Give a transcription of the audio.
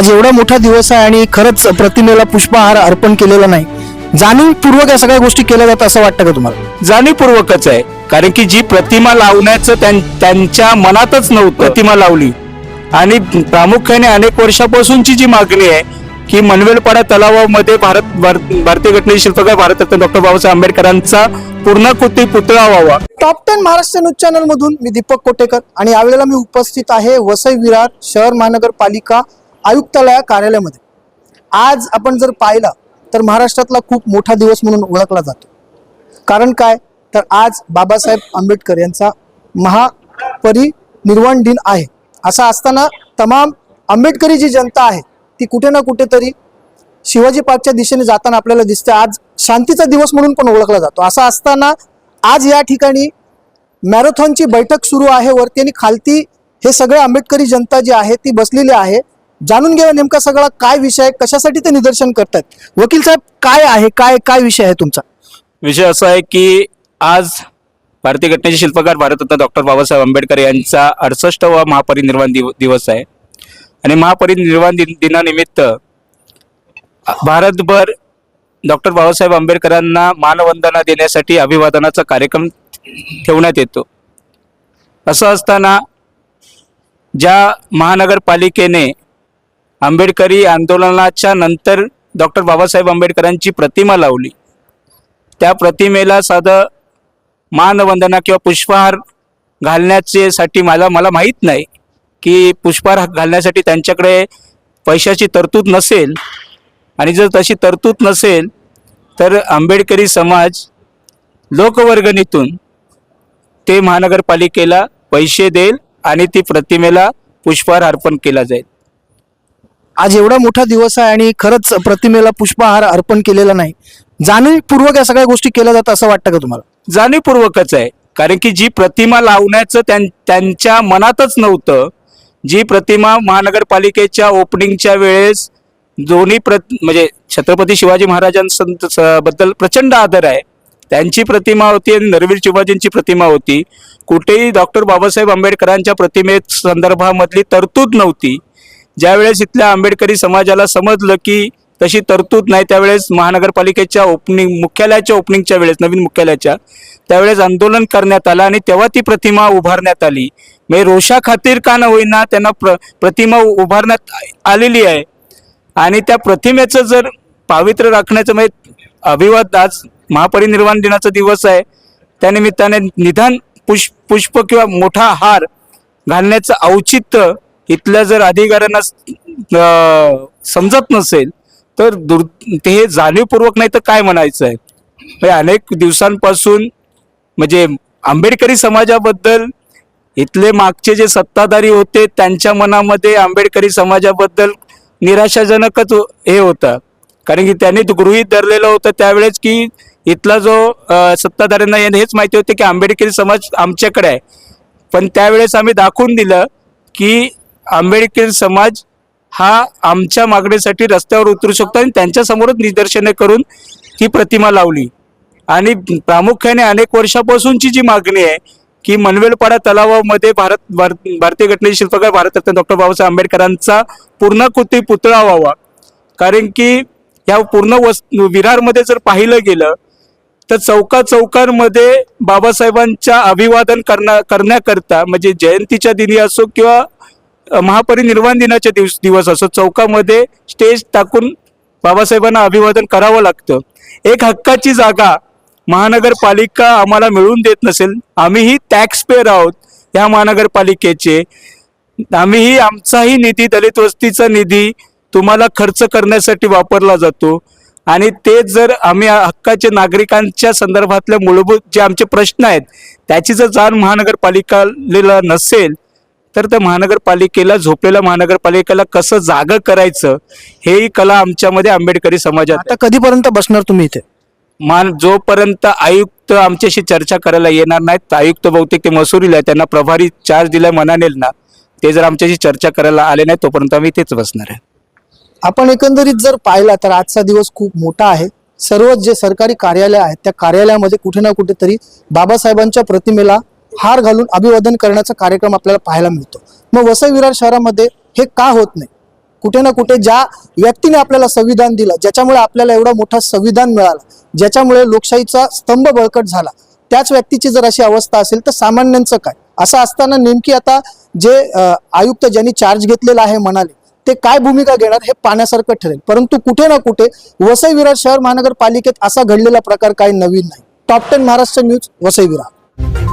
आज एवढा मोठा दिवस आहे आणि खरंच प्रतिमेला पुष्पहार अर्पण केलेला नाही. जाणीवपूर्वक या सगळ्या गोष्टी केल्या जातात असं वाटतं का तुम्हाला? जाणीवपूर्वकच आहे. कारण की जी प्रतिमा लावण्याचं त्यां- त्यांच्या मनातच नव्हतं. प्रतिमा लावली. आणि प्रामुख्याने अनेक वर्षापासूनची जी मागणी आहे की मनवेलपाडा तलावामध्ये भारत भार- भारतीय घटनेचे शिल्पकार भारतरत्न डॉक्टर बाबासाहेब आंबेडकरांचा पूर्णाकृती पुतळा व्हावा. Top ten Maharashtra news channel मधून मी दीपक कोटेकर आणि यावेळेला मी उपस्थित आहे वसई विरार शहर महानगरपालिका आयुक्तालया कार्यालयामध्ये. आज आपण जर पाहिलं तर महाराष्ट्रातला खूप मोठा दिवस म्हणून ओळखला जातो. कारण काय? तर आज बाबासाहेब आंबेडकर यांचा महापरिनिर्वाण दिन आहे. असा असताना तमाम आंबेडकरी जी जनता आहे ती कुठे ना कुठेतरी शिवाजी पार्कच्या दिशेने जाताना आपल्याला दिसते. आज शांतीचा दिवस म्हणून पण ओळखला जातो. असा असताना आज या ठिकाणी मॅरेथॉनची बैठक सुरू आहे. वरती आणि खालती हे सगळे आंबेडकरी जनता जी आहे ती बसलेली आहे. जाणून घेऊया नेमका सगळा काय विषय आहे कशासाठी ते निदर्शन करतात वकील साहेब काय आहे काय काय विषय आहे तुमचा? विषय असा आहे की आज भारतीय घटनेचे शिल्पकार भारतरत्न डॉक्टर बाबासाहेब आंबेडकर यांचा अडसष्टवा महापरिनिर्वाण दिव दिवस आहे. आणि महापरिनिर्वाण दिन दिनानिमित्त भारतभर डॉक्टर बाबासाहेब आंबेडकरांना मानवंदना देण्यासाठी अभिवादनाचा कार्यक्रम ठेवण्यात येतो. असं असताना ज्या महानगरपालिकेने आंबेडकरी आंदोलनाच्या नंतर डॉक्टर बाबासाहेब आंबेडकरांची प्रतिमा लावली. त्या प्रतिमेला साधं मानवंदना किंवा पुष्पहार घालण्याचे साठी मला मला माहीत नाही की पुष्पहार घालण्यासाठी त्यांच्याकडे पैशाची तरतूद नसेल. आणि जर तशी तरतूद नसेल तर आंबेडकरी समाज लोकवर्गणीतून ते महानगरपालिकेला पैसे देईल आणि ती प्रतिमेला पुष्पहार अर्पण केला जाईल. आज एवढा मोठा दिवस आहे आणि खरंच प्रतिमेला पुष्पहार अर्पण केलेला नाही. जाणीवपूर्वक या सगळ्या गोष्टी केल्या जातात असं वाटतं का तुम्हाला? जाणीवपूर्वकच आहे. कारण की जी प्रतिमा लावण्याचं त्यां त्यांच्या मनातच नव्हतं जी प्रतिमा महानगरपालिकेच्या ओपनिंगच्या वेळेस दोन्ही प्र म्हणजे छत्रपती शिवाजी महाराजांबद्दल प्रचंड आदर आहे. त्यांची प्रतिमा होती आणि नरवीर शिवाजींची प्रतिमा होती. कुठेही डॉक्टर बाबासाहेब आंबेडकरांच्या प्रतिमे संदर्भामधली तरतूद नव्हती. ज्यावेळेस इथल्या आंबेडकरी समाजाला समजलं की तशी तरतूद नाही त्यावेळेस महानगरपालिकेच्या ओपनिंग मुख्यालयाच्या ओपनिंगच्या वेळेस नवीन मुख्यालयाच्या त्यावेळेस आंदोलन करण्यात आलं आणि तेव्हा ती प्रतिमा उभारण्यात आली. म्हणजे रोषा खातीर का न होईना त्यांना प्र प्रतिमा उभारण्यात आलेली आहे. आणि त्या प्रतिमेचं जर पावित्र्य राखण्याचं म्हणजे अभिवाद आज महापरिनिर्वाण दिनाचा दिवस आहे. त्यानिमित्ताने निदान पुष्प पुष्प किंवा मोठा हार घालण्याचं औचित्य इथल्या जर अधिकाऱ्यांना समजत नसेल तर दुर् ते हे जाणीवपूर्वक नाही तर काय म्हणायचं आहे? म्हणजे अनेक दिवसांपासून म्हणजे आंबेडकरी समाजाबद्दल इथले मागचे जे सत्ताधारी होते त्यांच्या मनामध्ये आंबेडकरी समाजाबद्दल निराशाजनकच हो- हे होतं. कारण की त्यांनी गृहित गृहीत धरलेलं होतं त्यावेळेस की इथला जो सत्ताधाऱ्यांना हेच माहिती होते की आंबेडकरी समाज आमच्याकडे आहे. पण त्यावेळेस आम्ही दाखवून दिलं की आंबेडकरी समाज हा आमच्या मागणीसाठी रस्त्यावर उतरू शकतो आणि त्यांच्यासमोरच निदर्शने करून ही प्रतिमा लावली. आणि प्रामुख्याने अनेक वर्षापासूनची जी मागणी आहे की मनवेलपाडा तलावामध्ये भारत भार- भारतीय घटनेचे शिल्पकार भारतरत्न डॉक्टर बाबासाहेब आंबेडकरांचा पूर्णाकृती पुतळा व्हावा. कारण की ह्या पूर्ण वस विरारमध्ये जर पाहिलं गेलं तर चौका चौकांमध्ये बाबासाहेबांच्या अभिवादन करण्या करण्याकरता म्हणजे जयंतीच्या दिनी असो किंवा महापरिनिर्वाण दिनाच्या दिवस दिवस असो चौकामध्ये स्टेज टाकून बाबासाहेबांना अभिवादन करावं लागतं. एक हक्काची जागा महानगरपालिका आम्हाला मिळवून देत नसेल आम्हीही टॅक्स पेअर आहोत ह्या महानगरपालिकेचे. आम्हीही आमचाही निधी दलित वस्तीचा निधी तुम्हाला खर्च करण्यासाठी वापरला जातो. आणि ते जर आम्ही हक्काचे नागरिकांच्या संदर्भातले मूलभूत जे आमचे प्रश्न आहेत त्याची जर जाण महानगरपालिकेला नसेल तर त्या महानगरपालिकेला झोपलेल्या महानगरपालिकेला कसं जागं करायचं हेही कला आमच्यामध्ये आंबेडकरी समाजात. आता कधीपर्यंत बसणार तुम्ही इथे? मान जोपर्यंत आयुक्त आमच्याशी चर्चा करायला येणार नाहीत तर आयुक्त बहुतेक ते मसुरीला आहे. त्यांना प्रभारी चार्ज दिलाय मनानेल ना ते जर आमच्याशी चर्चा करायला आले नाही तोपर्यंत आम्ही तेच बसणार आहे. आपण एकंदरीत जर पाहिला तर आजचा दिवस खूप मोठा आहे. सर्व जे सरकारी कार्यालय आहेत त्या कार्यालयामध्ये कुठे ना कुठेतरी बाबासाहेबांच्या प्रतिमेला हार घालून अभिवादन करण्याचा कार्यक्रम आपल्याला पाहायला मिळतो. मग वसई विरार शहरामध्ये हे का होत नाही? कुठे ना कुठे ज्या व्यक्तीने आपल्याला संविधान दिलं ज्याच्यामुळे आपल्याला एवढा मोठा संविधान मिळाला ज्याच्यामुळे लोकशाहीचा स्तंभ बळकट झाला त्याच व्यक्तीची जर अशी अवस्था असेल तर सामान्यांचं काय? असं असताना नेमकी आता जे आयुक्त ज्यांनी चार्ज घेतलेला आहे म्हणाले ते काय भूमिका घेणार हे पाहण्यासारखं ठरेल. परंतु कुठे ना कुठे वसई विरार शहर महानगरपालिकेत असा घडलेला प्रकार काही नवीन नाही. Top ten Maharashtra news Vasai Virar.